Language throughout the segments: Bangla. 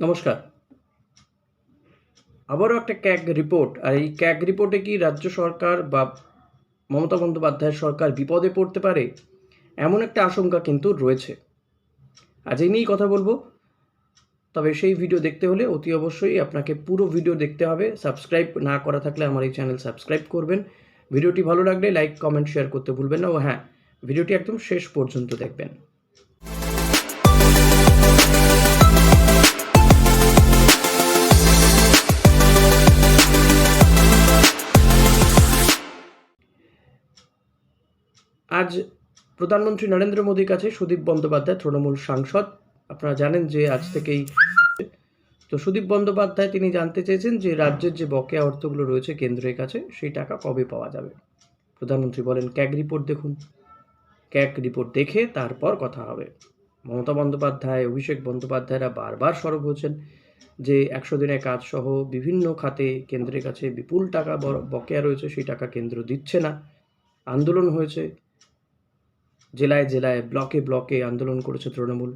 নমস্কার। আবারও একটা ক্যাগ রিপোর্ট আর এই ক্যাগ রিপোর্টে কি রাজ্য সরকার বা মমতা বন্দ্যোপাধ্যায়ের সরকার বিপদে পড়তে পারে? এমন একটা আশঙ্কা কিন্তু রয়েছে। আজ এই নিয়েই কথা বলব। তবে সেই ভিডিও দেখতে হলে অতি অবশ্যই আপনাকে পুরো ভিডিও দেখতে হবে। সাবস্ক্রাইব না করা থাকলে আমার এই চ্যানেল সাবস্ক্রাইব করবেন। ভিডিওটি ভালো লাগলে লাইক কমেন্ট শেয়ার করতে ভুলবেন না। ও হ্যাঁ ভিডিওটি একদম শেষ পর্যন্ত দেখবেন। আজ প্রধানমন্ত্রী নরেন্দ্র মোদীর কাছে সুদীপ বন্দ্যোপাধ্যায় তৃণমূল সাংসদ। আপনারা জানেন যে আজ থেকেই তো সুদীপ বন্দ্যোপাধ্যায় তিনি জানতে চেয়েছেন যে রাজ্যের যে বকেয়া অর্থগুলো রয়েছে কেন্দ্রের কাছে, সেই টাকা কবে পাওয়া যাবে। প্রধানমন্ত্রী বলেন, ক্যাগ রিপোর্ট দেখুন। ক্যাগ রিপোর্ট দেখে তারপর কথা হবে। মমতা বন্দ্যোপাধ্যায়, অভিষেক বন্দ্যোপাধ্যায়রা বারবার সরব হয়েছেন যে একশো দিনের কাজ সহ বিভিন্ন খাতে কেন্দ্রের কাছে বিপুল টাকা বকেয়া রয়েছে, সেই টাকা কেন্দ্র দিচ্ছে না। আন্দোলন হয়েছে জেলায় জেলায়, ব্লকে ব্লকে আন্দোলন করেছে তৃণমূল।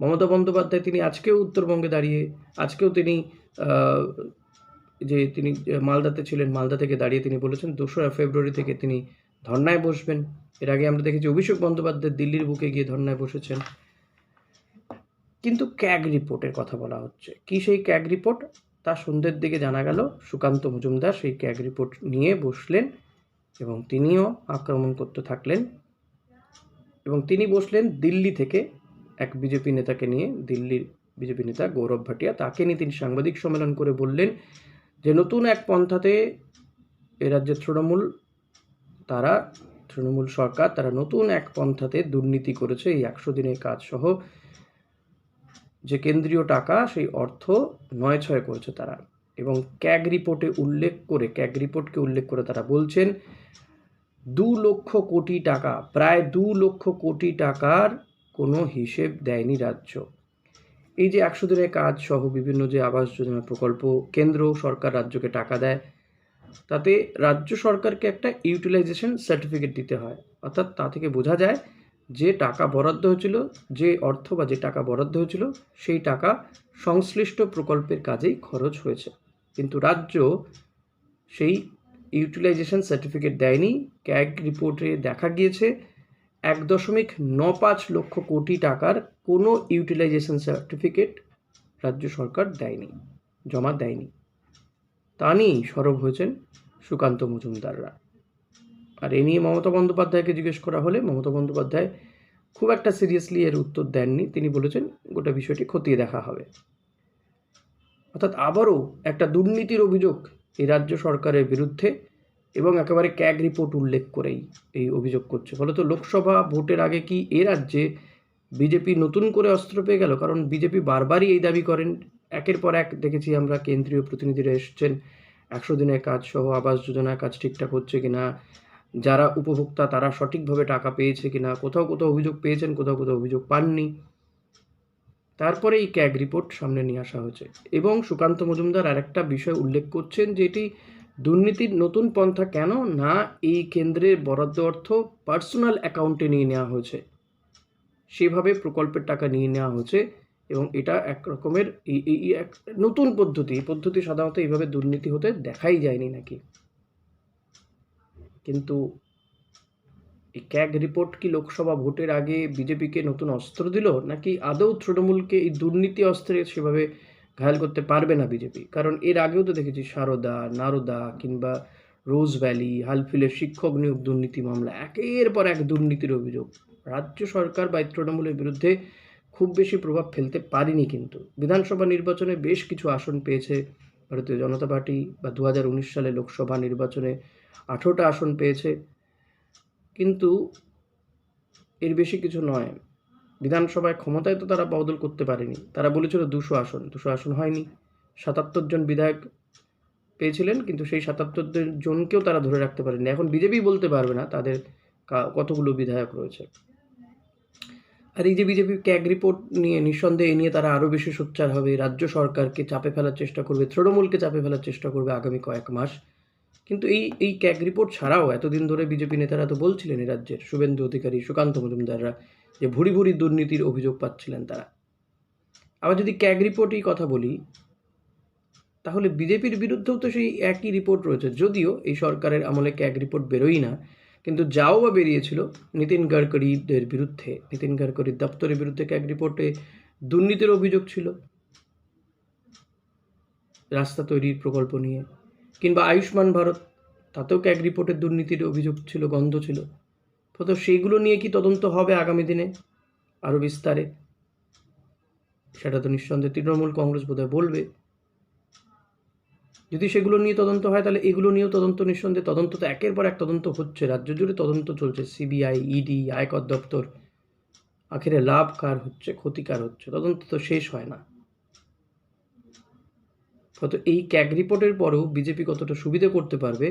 মমতা বন্দ্যোপাধ্যায় তিনি আজকেও উত্তরবঙ্গে দাঁড়িয়ে, আজকেও তিনি যে তিনি মালদাতে ছিলেন, মালদা থেকে দাঁড়িয়ে তিনি বলেছেন, দোসরা ফেব্রুয়ারি থেকে তিনি ধর্নায় বসবেন। এর আগে আমরা দেখেছি অভিষেক বন্দ্যোপাধ্যায় দিল্লির বুকে গিয়ে ধর্নায় বসেছেন। কিন্তু ক্যাগ রিপোর্টের কথা বলা হচ্ছে। কি সেই ক্যাগ রিপোর্ট? তা সন্ধ্যের দিকে জানা গেল, সুকান্ত মজুমদার সেই ক্যাগ রিপোর্ট নিয়ে বসলেন এবং তিনিও আক্রমণ করতে থাকলেন। এবং তিনি বসলেন দিল্লি থেকে এক বিজেপি নেতাকে নিয়ে, দিল্লির বিজেপি নেতা গৌরব ভাটিয়া। তাকে নিয়ে তিনি সাংবাদিক সম্মেলন করে বললেন যে, নতুন এক পন্থাতে এ রাজ্যের তৃণমূল, তারা, তৃণমূল সরকার, তারা নতুন এক পন্থাতে দুর্নীতি করেছে। এই একশো দিনের কাজ সহ যে কেন্দ্রীয় টাকা, সেই অর্থ নয় ছয় করেছে তারা। এবং ক্যাগ রিপোর্টে উল্লেখ করে, ক্যাগ রিপোর্টকে উল্লেখ করে তারা বলছেন দু লক্ষ কোটি টাকা, প্রায় দু লক্ষ কোটি টাকার কোনো হিসেব দেয়নি রাজ্য। এই যে একশো দিনের কাজ সহ বিভিন্ন যে আবাস যোজনা প্রকল্প, কেন্দ্র সরকার রাজ্যকে টাকা দেয়, তাতে রাজ্য সরকারকে একটা ইউটিলাইজেশন সার্টিফিকেট দিতে হয়। অর্থাৎ তা থেকে বোঝা যায় যে টাকা বরাদ্দ হয়েছিল, যে অর্থ বা যে টাকা বরাদ্দ হয়েছিল, সেই টাকা সংশ্লিষ্ট প্রকল্পের কাজেই খরচ হয়েছে। কিন্তু রাজ্য সেই ইউটিলাইজেশন সার্টিফিকেট দেয়নি। ক্যাগ রিপোর্টে দেখা গিয়েছে, এক দশমিক ন পাঁচ লক্ষ কোটি টাকার কোনো ইউটিলাইজেশন সার্টিফিকেট রাজ্য সরকার দেয়নি, জমা দেয়নি। তা নিয়েই সরব হয়েছেন সুকান্ত মজুমদাররা। আর এ নিয়ে মমতা বন্দ্যোপাধ্যায়কে জিজ্ঞেস করা হলে মমতা বন্দ্যোপাধ্যায় খুব একটা সিরিয়াসলি এর উত্তর দেননি। তিনি বলেছেন, গোটা বিষয়টি খতিয়ে দেখা হবে। অর্থাৎ আবারও একটা দুর্নীতির অভিযোগ এই রাজ্য সরকারের বিরুদ্ধে এবং একেবারে ক্যাগ রিপোর্ট উল্লেখ করেই এই অভিযোগ করছে। ফলত লোকসভা ভোটের আগে কি এ রাজ্যে বিজেপি নতুন করে অস্ত্র পেয়ে গেল? কারণ বিজেপি বারবারই এই দাবি করেন। একের পর এক দেখেছি আমরা কেন্দ্রীয় প্রতিনিধিরা এসছেন। একশো দিনের কাজ সহ আবাস যোজনার কাজ ঠিকঠাক হচ্ছে কিনা যারা উপভোক্তা তারা সঠিকভাবে টাকা পেয়েছে কিনা কোথাও কোথাও অভিযোগ পেয়েছেন, কোথাও কোথাও অভিযোগ পাননি। তারপরে এই ক্যাগ রিপোর্ট সামনে নিয়ে আসা হয়েছে। এবং সুকান্ত মজুমদার আরেকটা বিষয় উল্লেখ করছেন যে এটি দুর্নীতির নতুন পন্থা কেন? না, এই কেন্দ্রের বরাদ্দ অর্থ পার্সোনাল অ্যাকাউন্টে নিয়ে নেওয়া হয়েছে। সেভাবে প্রকল্পের টাকা নিয়ে নেওয়া হয়েছে এবং এটা এক রকমের এই এক নতুন পদ্ধতি। এই পদ্ধতি সাধারণত এইভাবে দুর্নীতি হতে দেখাই যায়নি নাকি? কিন্তু এই ক্যাগ রিপোর্ট কি লোকসভা ভোটের আগে বিজেপিকে নতুন অস্ত্র দিল? নাকি আদৌ তৃণমূলকে এই দুর্নীতি অস্ত্রে সেভাবে ঘায়াল করতে পারবে না বিজেপি? কারণ এর আগেও তো দেখেছি সারদা, নারদা কিংবা রোজ ভ্যালি হালফিলের শিক্ষক নিয়োগ, দুর্নীতি মামলা, একের পর এক দুর্নীতির অভিযোগ। রাজ্য সরকার বা তৃণমূলের বিরুদ্ধে খুব বেশি প্রভাব ফেলতে পারেনি কিন্তু। বিধানসভা নির্বাচনে বেশ কিছু আসন পেয়েছে ভারতীয় জনতা পার্টি বা দু হাজার উনিশ সালে লোকসভা নির্বাচনে আঠেরোটা আসন পেয়েছে। কিন্তু এর বেশি কিছু নয়। বিধানসভায় ক্ষমতায় তো তারা বদল করতে পারেনি। তারা বলেছিল দুশো আসন। দুশো আসন হয়নি। সাতাত্তর জন বিধায়ক পেয়েছিলেন, কিন্তু সেই সাতাত্তর জনকেও তারা ধরে রাখতে পারেনি। এখন বিজেপি বলতে পারবে না তাদের কতগুলো বিধায়ক রয়েছে। আর এই যে বিজেপি ক্যাগ রিপোর্ট নিয়ে নিঃসন্দেহে নিয়ে তারা আরও বেশি সোচ্চার হবে। রাজ্য সরকারকে চাপে ফেলার চেষ্টা করবে, তৃণমূলকে চাপে ফেলার চেষ্টা করবে আগামী কয়েক মাস। কিন্তু এই এই ক্যাগ রিপোর্ট ছাড়াও এতদিন ধরে বিজেপি নেতারা তো বলছিলেন রাজ্যের শুভেন্দু অধিকারী, সুকান্ত মজুমদাররা যে ভুরি ভুরি দুর্নীতির অভিযোগ পাচ্ছিলেন তারা। আবার যদি ক্যাগ রিপোর্টই কথা বলি, তাহলে বিজেপির বিরুদ্ধেও তো সেই একই রিপোর্ট রয়েছে। যদিও এই সরকারের আমলে ক্যাগ রিপোর্ট বেরোই না, কিন্তু যাও বা বেরিয়েছিল, নীতিন গডকরিদের বিরুদ্ধে, নীতিন গডকরির দপ্তরের বিরুদ্ধে ক্যাগ রিপোর্টে দুর্নীতির অভিযোগ ছিল। রাস্তা তৈরির প্রকল্প নিয়ে কিংবা আয়ুষ্মান ভারত, তাতেও ক্যাগ রিপোর্টের দুর্নীতির অভিযোগ ছিল, গন্ধ ছিল? তো সেইগুলো নিয়ে কি তদন্ত হবে আগামী দিনে? আরও বিস্তারে। সেটা তো নিঃসন্দেহে তৃণমূল কংগ্রেস বোধহয় বলবে। যদি সেগুলো নিয়ে তদন্ত হয়, তাহলে এগুলো নিয়েও তদন্ত নিঃসন্দেহে। তদন্ত তো একের পর এক তদন্ত হচ্ছে। রাজ্য জুড়ে তদন্ত চলছে। সিবিআই, ইডি, আয়কর দপ্তর। আখেরে লাভ কার হচ্ছে ক্ষতিকার হচ্ছে? তদন্ত তো শেষ হয় না। হয়তো এই ক্যাগ রিপোর্টের পরেও বিজেপি কতটা সুবিধে করতে পারবে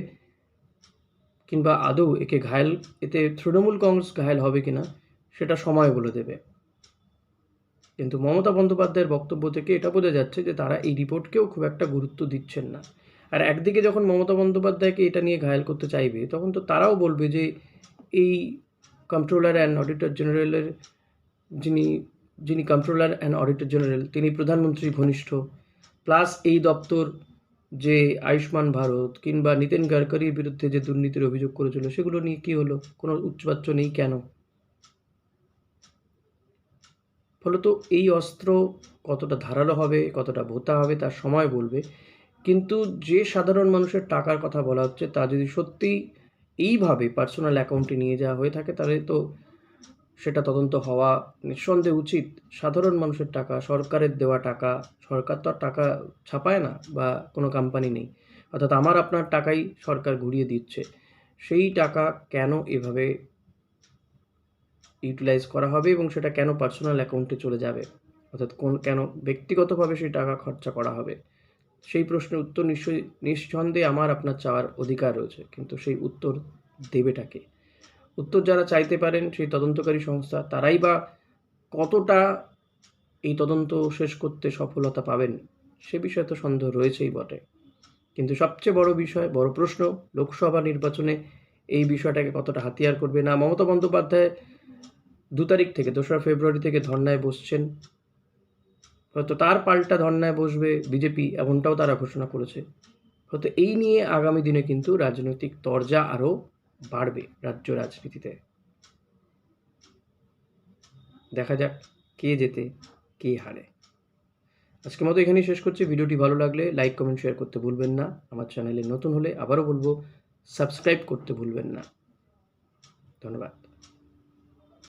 কিংবা আদৌ একে ঘায়েল, এতে তৃণমূল কংগ্রেস ঘায়েল হবে কিনা, সেটা সময় বলে দেবে। কিন্তু মমতা বন্দ্যোপাধ্যায়ের বক্তব্য থেকে এটা বোঝা যাচ্ছে যে তারা এই রিপোর্টকেও খুব একটা গুরুত্ব দিচ্ছেন না। আর একদিকে যখন মমতা বন্দ্যোপাধ্যায়কে এটা নিয়ে ঘায়েল করতে চাইবে, তখন তো তারাও বলবে যে এই কন্ট্রোলার অ্যান্ড অডিটর জেনারেলের যিনি যিনি কন্ট্রোলার অ্যান্ড অডিটর জেনারেল তিনি প্রধানমন্ত্রীর ঘনিষ্ঠ প্লাস এই দপ্তর যে আয়ুষ্মান ভারত কিংবা নীতিন গডকরির বিরুদ্ধে যে দুর্নীতির অভিযোগ করেছিল, সেগুলো নিয়ে কী হলো? কোনো উচ্চবাচ্য নেই কেন? ফলত এই অস্ত্র কতটা ধারালো হবে, কতটা ভোতা হবে, তার সময় বলবে। কিন্তু যে সাধারণ মানুষের টাকার কথা বলা হচ্ছে, তা যদি সত্যিই এইভাবে পার্সোনাল অ্যাকাউন্টে নিয়ে যাওয়া হয়ে থাকে, তাহলে তো সেটা তদন্ত হওয়া নিঃসন্দেহে উচিত। সাধারণ মানুষের টাকা, সরকারের দেওয়া টাকা, সরকার তো আর টাকা ছাপায় না বা কোনো কোম্পানি নেই। অর্থাৎ আমার আপনার টাকাই সরকার ঘুরিয়ে দিচ্ছে। সেই টাকা কেন এভাবে ইউটিলাইজ করা হবে এবং সেটা কেন পার্সোনাল অ্যাকাউন্টে চলে যাবে? অর্থাৎ কোন, কেন ব্যক্তিগতভাবে সেই টাকা খরচা করা হবে? সেই প্রশ্নের উত্তর নিশ্চয়ই, নিঃসন্দেহে আমার আপনার চাওয়ার অধিকার রয়েছে। কিন্তু সেই উত্তর দেবেটাকে উত্তর যারা চাইতে পারেন সেই তদন্তকারী সংস্থা, তারাই বা কতটা এই তদন্ত শেষ করতে সফলতা পাবেন সে বিষয়ে তো সন্দেহ রয়েছেই বটে। কিন্তু সবচেয়ে বড় বিষয়, বড় প্রশ্ন, লোকসভা নির্বাচনে এই বিষয়টাকে কতটা হাতিয়ার করবে না? মমতা বন্দ্যোপাধ্যায় দু তারিখ থেকে, দোসরা ফেব্রুয়ারি থেকে ধর্নায় বসছেন। হয়তো তার পাল্টা ধর্নায় বসবে বিজেপি, এমনটাও তারা ঘোষণা করেছে। হয়তো এই নিয়ে আগামী দিনে কিন্তু রাজনৈতিক তরজা আরও বাড়বে রাজ্য রাজনীতিতে। দেখা যাক কে যেতে কে হারে। আজকের মতো এখানেই শেষ করছি। ভিডিওটি ভালো লাগলে লাইক, কমেন্ট, শেয়ার করতে ভুলবেন না। আমার চ্যানেলে নতুন হলে আবারও বলব, সাবস্ক্রাইব করতে ভুলবেন না। ধন্যবাদ।